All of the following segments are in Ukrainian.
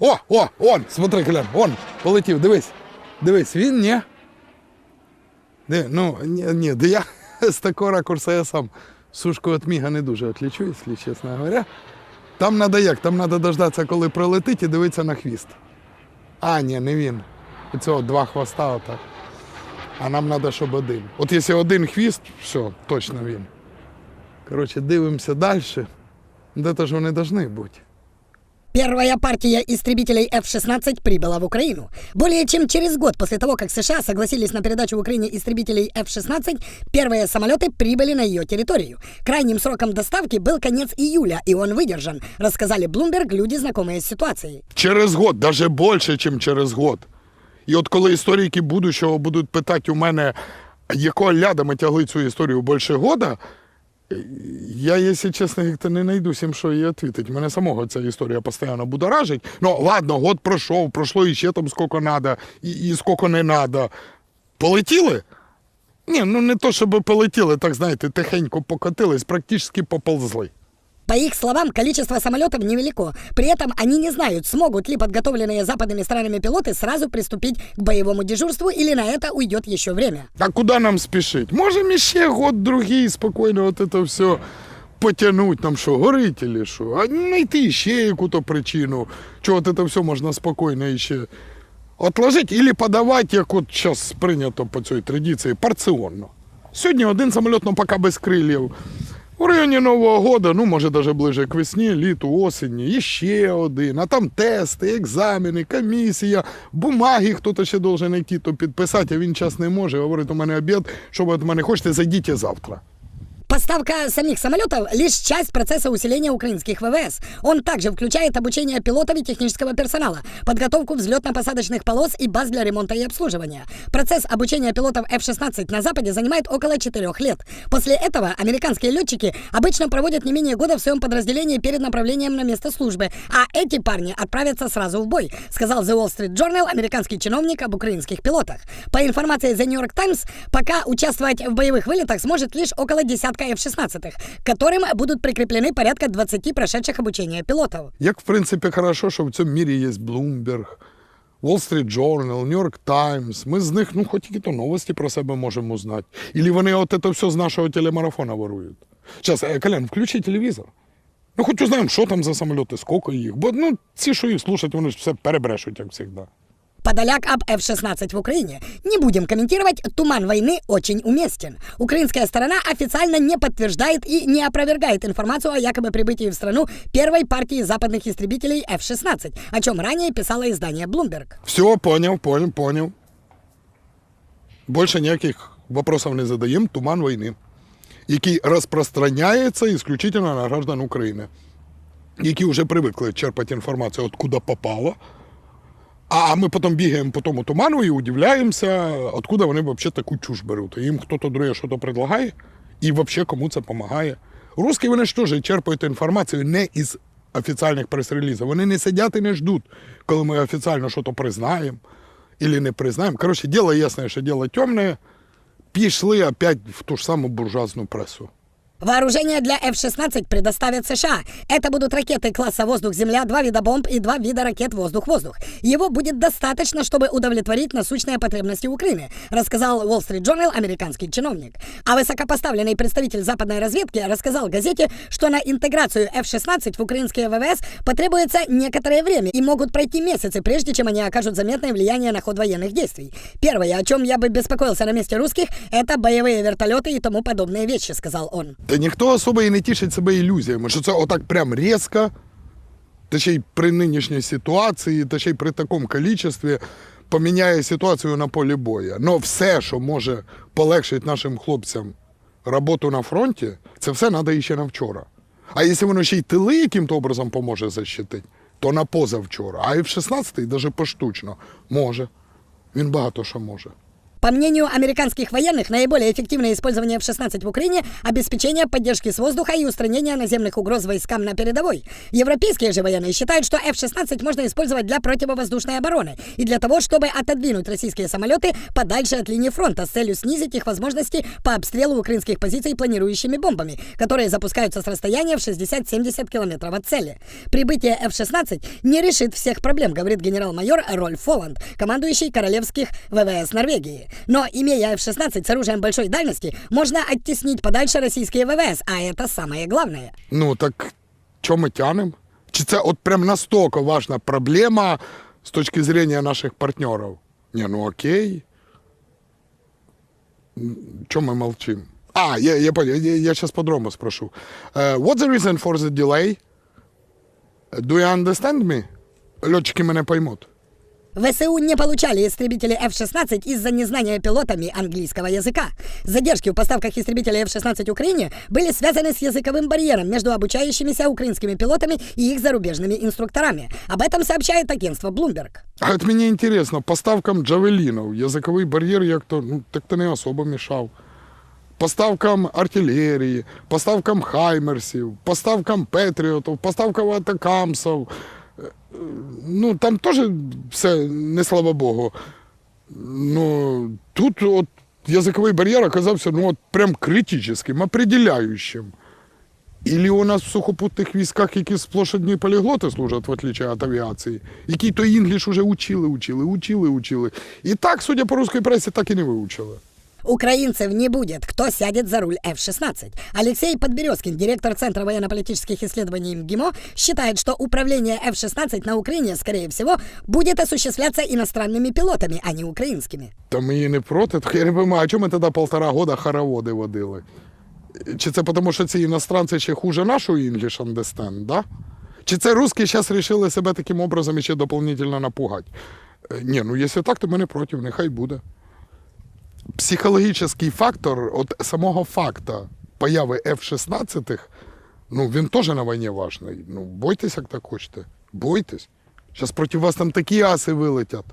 О, о, он, смотри, Колян, он, полетів, дивись. Дивись, він ні. Де, ну, ні, ні, де я з такого ракурсу я сам сушку від міга не дуже отлічу, якщо чесно говоря. Там треба як? Там треба дождатися, коли пролетить і дивитися на хвіст. А, ні, не він. Оцього два хвоста отак. А нам треба, щоб один. От якщо один хвіст, все, точно він. Коротше, дивимося далі. Де ж вони повинні бути. Первая партия истребителей F-16 прибыла в Украину. Более чем через год после того, как США согласились на передачу в Украине истребителей F-16, первые самолеты прибыли на ее территорию. Крайним сроком доставки был конец июля, и он выдержан, рассказали Bloomberg люди, знакомые с ситуацией. Через год, навіть більше, ніж через год. І от коли історики будущого будуть питати у мене, якого ляда ми тягли цю історію більше года, я, якщо чесно, як-то не знайду всім, що їй відповідати. Мене самого ця історія постійно будоражить. Ну, ладно, год пройшов, пройшло іще там скільки треба, і, і скільки не треба. Полетіли? Ні, ну не то, щоб полетіли, так знаєте, тихенько покотились, практично поползли. По их словам, количество самолетов невелико. При этом они не знают, смогут ли подготовленные западными странами пилоты сразу приступить к боевому дежурству или на это уйдет еще время. А куди нам спішить? Можемо ще год другий спокійно от це все потягнути, там що, горить или що, а знайти ще яку-то причину, чого от це все можна спокійно ще отложити, або подавати, як от зараз прийнято по цій традиції, порціонно. Сьогодні один самоліт, ну поки без крилів. У районі Нового года, ну може навіть ближе к весні, літу, осені, і ще один, а там тести, екзамени, комісія, бумаги хтось ще должен йти, то підписати, а він час не може. Говорить, у мене обід, що ви від мене хочете, зайдіть завтра. Поставка самих самолетов – лишь часть процесса усиления украинских ВВС. Он также включает обучение пилотов и технического персонала, подготовку взлетно-посадочных полос и баз для ремонта и обслуживания. Процесс обучения пилотов F-16 на Западе занимает около 4 лет. После этого американские летчики обычно проводят не менее года в своем подразделении перед направлением на место службы, а эти парни отправятся сразу в бой, сказал The Wall Street Journal американский чиновник об украинских пилотах. По информации The New York Times, пока участвовать в боевых вылетах сможет лишь около десятка F-16, к которым будут прикреплены порядка 20 прошедших обучение пилотов. Як, в принципі, хорошо, що в цьому мірі є Bloomberg, Wall Street Journal, New York Times. Ми з них, ну, хоч які то новості про себе можемо знати. Ілі вони от це все з нашого телемарафона ворують. Зараз, Колян, включи телевізор. Ну, хоч узнаємо, що там за самоліти, скільки їх. Бо ну, ці, що їх слушать, вони ж все перебрешуть, як завжди. Подоляк об F-16 в Украине. Не будем комментировать, туман войны очень уместен. Украинская сторона официально не подтверждает и не опровергает информацию о якобы прибытии в страну первой партии западных истребителей F-16, о чем ранее писало издание Bloomberg. Все, понял, понял, понял. Больше ніяких вопросов не задаємо. Туман війни, який розпространяється исключительно на граждан України, які вже привикли черпати інформацію, откуда попало. А ми потім бігаємо по тому туману і удивляємося, откуда вони взагалі таку чуш беруть. Хтось друге щось предлагає, і взагалі кому це допомагає. Русські вони ж теж черпають інформацію не із офіційних прес-релізів. Вони не сидять і не ждуть, коли ми офіційно щось признаємо або не признаємо. Коротше, діло ясне, що діло темне. Пішли опять в ту ж саму буржуазну пресу. Вооружение для F-16 предоставят США. Это будут ракеты класса «Воздух-Земля», два вида бомб и два вида ракет «Воздух-Воздух». Его будет достаточно, чтобы удовлетворить насущные потребности Украины, рассказал Wall Street Journal американский чиновник. А высокопоставленный представитель западной разведки рассказал газете, что на интеграцию F-16 в украинские ВВС потребуется некоторое время и могут пройти месяцы, прежде чем они окажут заметное влияние на ход военных действий. Первое, о чем я бы беспокоился на месте русских, это боевые вертолеты и тому подобные вещи, сказал он. Ніхто особо і не тішить себе ілюзіями, що це отак прям різко, та ще й при нинішній ситуації, та ще й при такому кількості поміняє ситуацію на полі бою. Но все, що може полегшити нашим хлопцям роботу на фронті, це все треба ще на вчора. А якщо воно ще й тили яким-то образом поможе защитити, то на позавчора. А F-16 навіть поштучно може. Він багато що може. По мнению американских военных, наиболее эффективное использование F-16 в Украине – обеспечение поддержки с воздуха и устранение наземных угроз войскам на передовой. Европейские же военные считают, что F-16 можно использовать для противовоздушной обороны и для того, чтобы отодвинуть российские самолеты подальше от линии фронта с целью снизить их возможности по обстрелу украинских позиций планирующими бомбами, которые запускаются с расстояния в 60-70 километров от цели. Прибытие F-16 не решит всех проблем, говорит генерал-майор Рольф Фоланд, командующий королевских ВВС Норвегии. Но, имея F-16 с оружием большой дальности, можно оттеснить подальше российские ВВС, а это самое главное. Ну так що ми тянемо? Чи це от прям настільки важна проблема з точки зрения наших партнерів? Ні, ну окей. Чому ми молчим? А, я, я, я, я сейчас по-другому спрошу. Uh, what's the reason for the delay? Do you understand me? Льотчики мене поймуть. ВСУ не получали истребители F-16 из-за незнания пилотами английского языка. Задержки в поставках истребителей F-16 Украине были связаны с языковым барьером между обучающимися украинскими пилотами и их зарубежными инструкторами. Об этом сообщает агентство Bloomberg. А от мені інтересно, поставкам джавелінів язиковий бар'єр як-то ну, так-то не особо мішав. Поставкам артилерії, поставкам хаймерсів, поставкам петріотів, поставкам атакамсів. Ну, там теж все не слава Богу. Ну, тут от язиковий бар'єр оказався ну, от прям критичним, определяющим. Или у нас в сухопутних військах які сплош одні поліглоти служать, в отличие від авіації, які то інгліш уже учили, учили, учили, учили. І так, судя по русской пресі, так і не вивчили. Украинцев не будет, кто сядет за руль F-16. Алексей Подберезкин, директор Центра военно-политических исследований МГИМО, считает, что управление F-16 на Украине, скорее всего, будет осуществляться иностранными пилотами, а не украинскими. Та ми і не проти. Я не розумію, а чому ми тоді полтора года хороводи водили? Чи це тому, що ці іностранці ще хуже нашого English understand, да? Чи це русські зараз вирішили себе таким образом ще дополнительно напугати? Е, Ні, ну якщо так, то ми не проти, нехай буде. Психологічний фактор от самого факта появи F-16, ну він теж на війні важний. Ну, бойтесь, як так хочете. Бойтесь. Зараз проти вас там такі аси вилетять.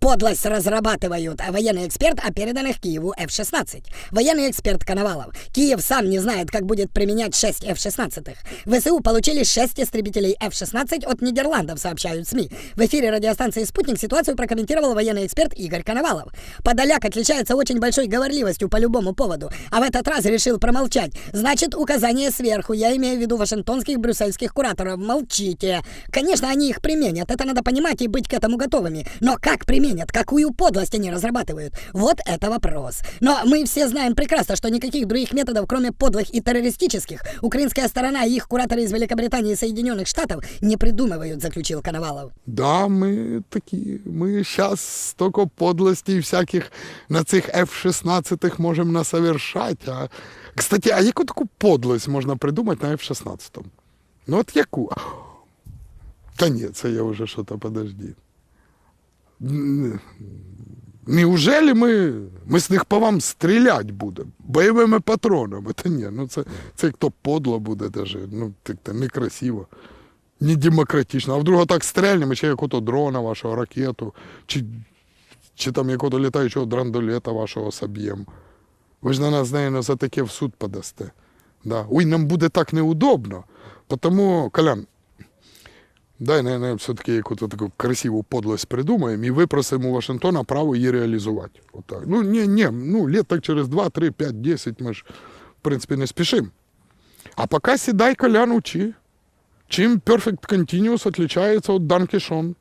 Подлость разрабатывают а военный эксперт о переданных Киеву F-16. Военный эксперт Коновалов. Киев сам не знает, как будет применять 6 F-16. ВСУ получили 6 истребителей F-16 от Нидерландов, сообщают СМИ. В эфире радиостанции «Спутник» ситуацию прокомментировал военный эксперт Игорь Коновалов. Подоляк отличается очень большой говорливостью по любому поводу, а в этот раз решил промолчать. Значит, указание сверху, я имею в виду вашингтонских, брюссельских кураторов, молчите. Конечно, они их применят, это надо понимать и быть к этому готовыми. Но как применят? Какую подлость они разрабатывают? Вот это вопрос. Но мы все знаем прекрасно, что никаких других методов, кроме подлых и террористических, украинская сторона и их кураторы из Великобритании и Соединенных Штатов не придумывают, заключил Коновалов. Да, ми такі. Ми зараз стільки подлостей всяких на цих F-16 можемо насовершати. А... Кстати, а яку таку подлость можна придумати на F-16? Ну от яку? Та ні, це я вже що то подожди. Неужели ми, ми з них по вам стріляти будемо бойовими патронами? Та ні, ну це, це то подло буде даже, ну так то некрасиво не демократично. А вдруг так стрельнемо, чи якого дрона вашого, ракету, чи, чи там якого літаючого драндолета вашого соб'ємо. Ви ж на нас, наверное, за таке в суд подасте. Да. Ой, нам буде так неудобно. Тому, Колян, дай, наверное, все-таки якусь таку красиву подлость придумаємо і випросимо у Вашингтона право її реалізувати. Отак. Ну, ні, ні, ну, лет так через 2, 3, 5, 10 ми ж, в принципі, не спішимо. А пока сідай, Колян, учи. Чем Perfect Continuous отличается от Данкишон?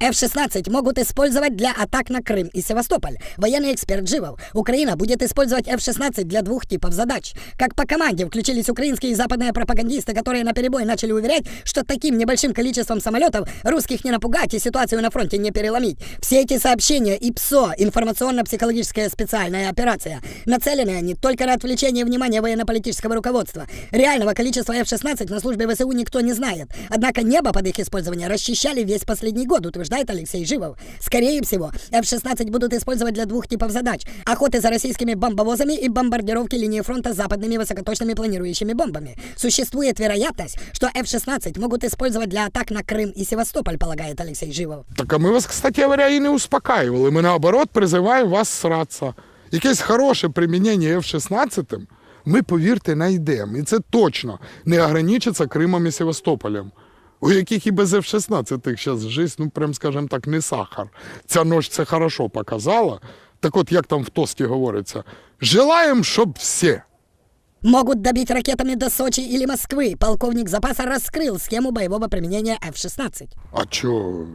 F-16 могут использовать для атак на Крым и Севастополь. Военный эксперт Живов. Украина будет использовать F-16 для двух типов задач. Как по команде включились украинские и западные пропагандисты, которые на перебой начали уверять, что таким небольшим количеством самолетов русских не напугать и ситуацию на фронте не переломить. Все эти сообщения и ПСО, информационно-психологическая специальная операция, нацелены они только на отвлечение внимания военно-политического руководства. Реального количества F-16 на службе ВСУ никто не знает. Однако небо под их использование расчищали весь последний год, утверждает утверждает Алексей Живов. Скорее всего, F-16 будут использовать для двух типов задач. Охоты за российскими бомбовозами и бомбардировки линии фронта западными высокоточными планирующими бомбами. Существует вероятность, что F-16 могут использовать для атак на Крым и Севастополь, полагает Алексей Живов. Так а ми вас, кстати говоря, і не успокаювали. Ми наоборот призиваємо вас сратися. Якесь хороше примінення F-16 ми, повірте, знайдемо. І це точно не ограничиться Кримом і Севастополем. У яких і без F-16 зараз життя, ну прям скажем так, не сахар. Ця ночь це хорошо показала. Так от, як там в тості говориться, желаємо, щоб всі. Могут добить ракетами до Сочи или Москвы. Полковник запаса раскрыл схему боевого применения F-16. А чё,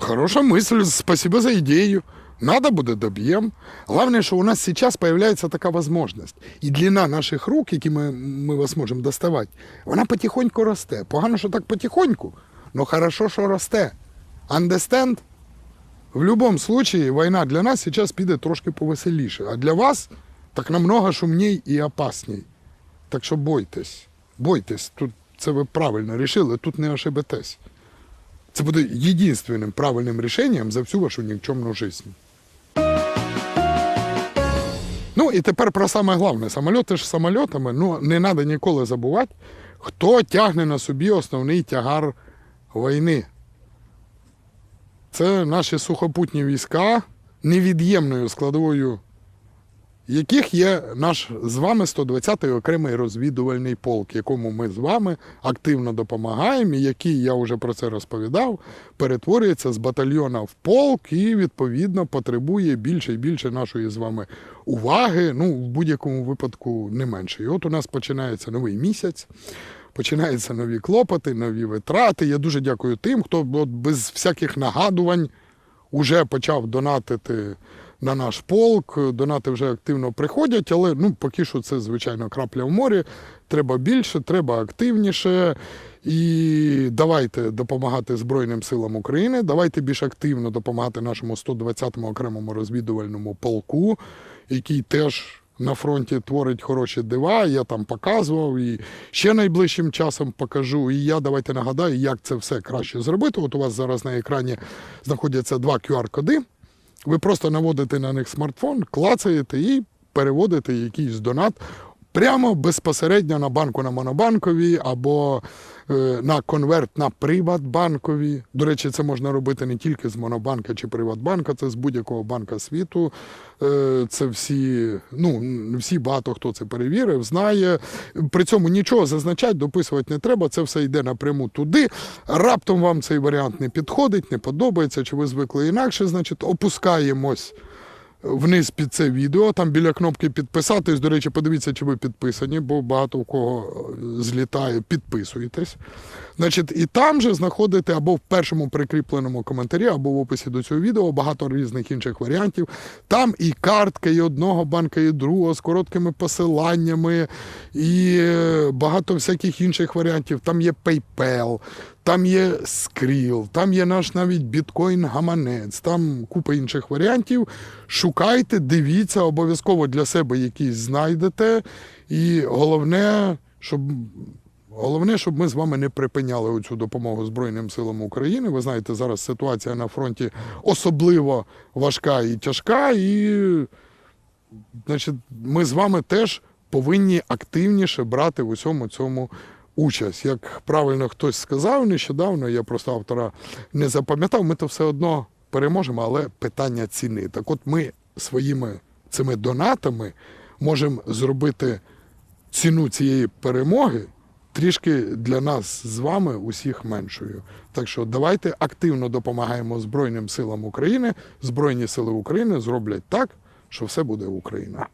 хорошая мысль, спасибо за идею. Надо буде доб'єм. Головне, що у нас зараз появляється така можливість. І длина наших рук, які ми, ми вас можемо доставати, вона потихоньку росте. Погано, що так потихоньку, але хорошо, що росте. Understand? В будь-якому випадку війна для нас зараз піде трошки повеселіше, а для вас так намного шумній і опасній. Так що бойтесь, бойтесь, тут це ви правильно рішили, тут не ошибетесь. Це буде єдинственним правильним рішенням за всю вашу нікчемну життя. Ну і тепер про саме головне. Самольоти ж самольотами, ну не треба ніколи забувати, хто тягне на собі основний тягар війни. Це наші сухопутні війська, невід'ємною складовою яких є наш з вами 120-й окремий розвідувальний полк, якому ми з вами активно допомагаємо, і який, я вже про це розповідав, перетворюється з батальйона в полк і, відповідно, потребує більше і більше нашої з вами уваги, ну, в будь-якому випадку не менше. І от у нас починається новий місяць. Починаються нові клопоти, нові витрати. Я дуже дякую тим, хто без всяких нагадувань уже почав донатити на наш полк. Донати вже активно приходять, але ну, поки що це, звичайно, крапля в морі. Треба більше, треба активніше. І давайте допомагати Збройним силам України. Давайте більш активно допомагати нашому 120-му окремому розвідувальному полку, який теж на фронті творить хороші дива. Я там показував і ще найближчим часом покажу. І я давайте нагадаю, як це все краще зробити. От у вас зараз на екрані знаходяться два QR-коди. Ви просто наводите на них смартфон, клацаєте і переводите якийсь донат прямо безпосередньо на банку на Монобанковій або е, на конверт на Приватбанкові. До речі, це можна робити не тільки з Монобанка чи Приватбанка, це з будь-якого банка світу. Е, Це всі, ну, всі багато хто це перевірив, знає. При цьому нічого зазначати, дописувати не треба, це все йде напряму туди. Раптом вам цей варіант не підходить, не подобається, чи ви звикли інакше, значить, опускаємось вниз під це відео, там біля кнопки підписатись. До речі, подивіться, чи ви підписані, бо багато у кого е, злітає, підписуєтесь. Значить, і там же знаходите або в першому прикріпленому коментарі, або в описі до цього відео багато різних інших варіантів. Там і картка, і одного банка, і другого з короткими посиланнями, і е, багато всяких інших варіантів. Там є PayPal, там є Skrill, там є наш навіть біткоін-гаманець, там купа інших варіантів. Шукайте, дивіться, обов'язково для себе якісь знайдете. І головне, щоб. Головне, щоб ми з вами не припиняли оцю допомогу Збройним силам України. Ви знаєте, зараз ситуація на фронті особливо важка і тяжка, і значить, ми з вами теж повинні активніше брати в усьому цьому участь. Як правильно хтось сказав нещодавно, я просто автора не запам'ятав, ми то все одно переможемо, але питання ціни. Так от ми своїми цими донатами можемо зробити ціну цієї перемоги трішки для нас з вами усіх меншою. Так що давайте активно допомагаємо Збройним силам України. Збройні сили України зроблять так, що все буде Україна.